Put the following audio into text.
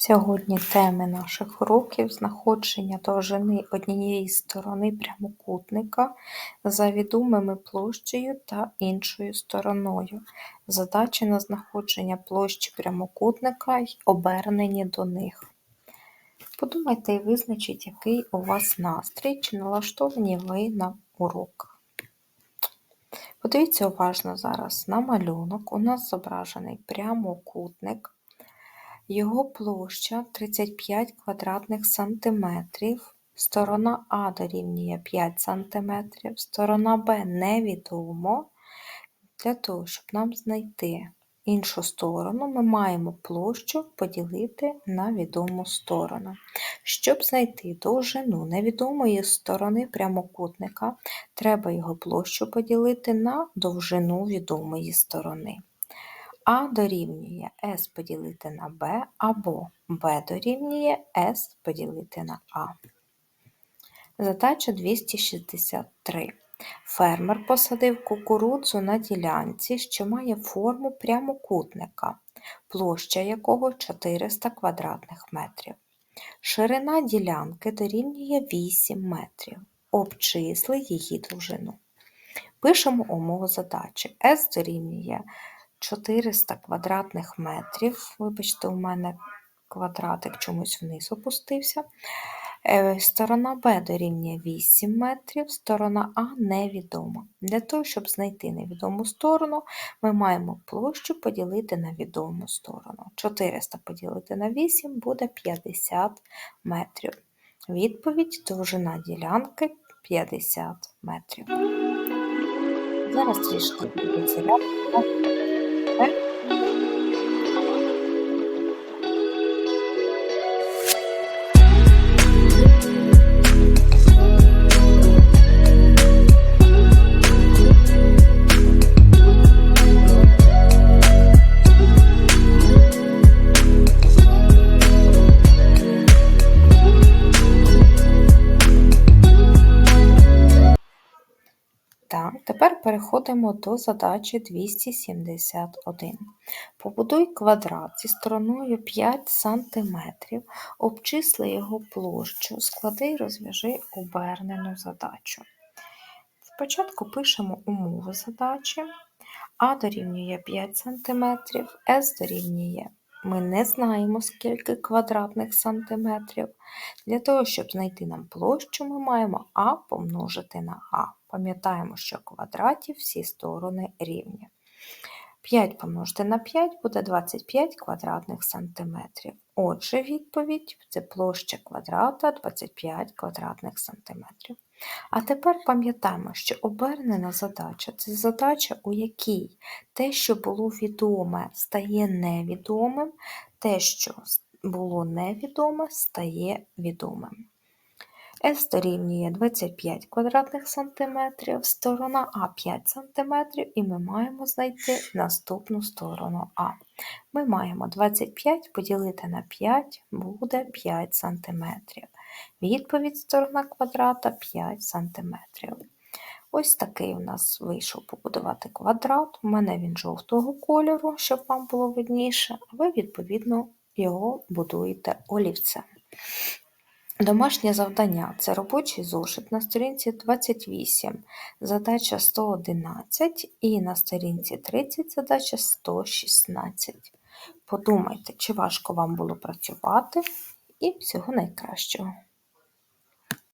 Сьогодні теми наших уроків знаходження довжини однієї сторони прямокутника за відомими площею та іншою стороною. Задачі на знаходження площі прямокутника й обернені до них. Подумайте і визначіть, який у вас настрій, чи налаштовані ви на урок. Подивіться уважно зараз на малюнок. У нас зображений прямокутник. Його площа 35 квадратних сантиметрів, сторона А дорівнює 5 см, сторона Б невідомо. Для того, щоб нам знайти іншу сторону, ми маємо площу поділити на відому сторону. Щоб знайти довжину невідомої сторони прямокутника, треба його площу поділити на довжину відомої сторони. А дорівнює S поділити на B або B дорівнює S поділити на А. Задача 263. Фермер посадив кукурудзу на ділянці, що має форму прямокутника, площа якого 400 квадратних метрів. Ширина ділянки дорівнює 8 метрів. Обчисли її довжину. Пишемо умову задачі. S дорівнює 400 квадратних метрів. Вибачте, у мене квадратик чомусь вниз опустився. Е, сторона Б дорівнює 8 метрів, сторона А невідома. Для того, щоб знайти невідому сторону, ми маємо площу поділити на відому сторону. 400 поділити на 8 буде 50 метрів. Відповідь довжина ділянки 50 метрів. Зараз трішки підійдеться ہے۔ Тепер переходимо до задачі 271. Побудуй квадрат зі стороною 5 см, обчисли його площу, склади і розв'яжи обернену задачу. Спочатку пишемо умови задачі. А дорівнює 5 см, С дорівнює ми не знаємо, скільки квадратних сантиметрів. Для того, щоб знайти нам площу, ми маємо А помножити на А. Пам'ятаємо, що в квадраті всі сторони рівні. 5 помножити на 5 буде 25 квадратних сантиметрів. Отже, відповідь це площа квадрата 25 квадратних сантиметрів. А тепер пам'ятаємо, що обернена задача це задача, у якій те, що було відоме, стає невідомим, те, що було невідоме, стає відомим. S дорівнює 25 квадратних сантиметрів, сторона А 5 см, і ми маємо знайти наступну сторону А. Ми маємо 25 поділити на 5 буде 5 см. Відповідь сторона квадрата 5 см. Ось такий у нас вийшов побудувати квадрат. У мене він жовтого кольору, щоб вам було видніше, а ви, відповідно, його будуєте олівцем. Домашнє завдання це робочий зошит на сторінці 28, задача 111 і на сторінці 30 задача 116. Подумайте, чи важко вам було працювати, і всього найкращого.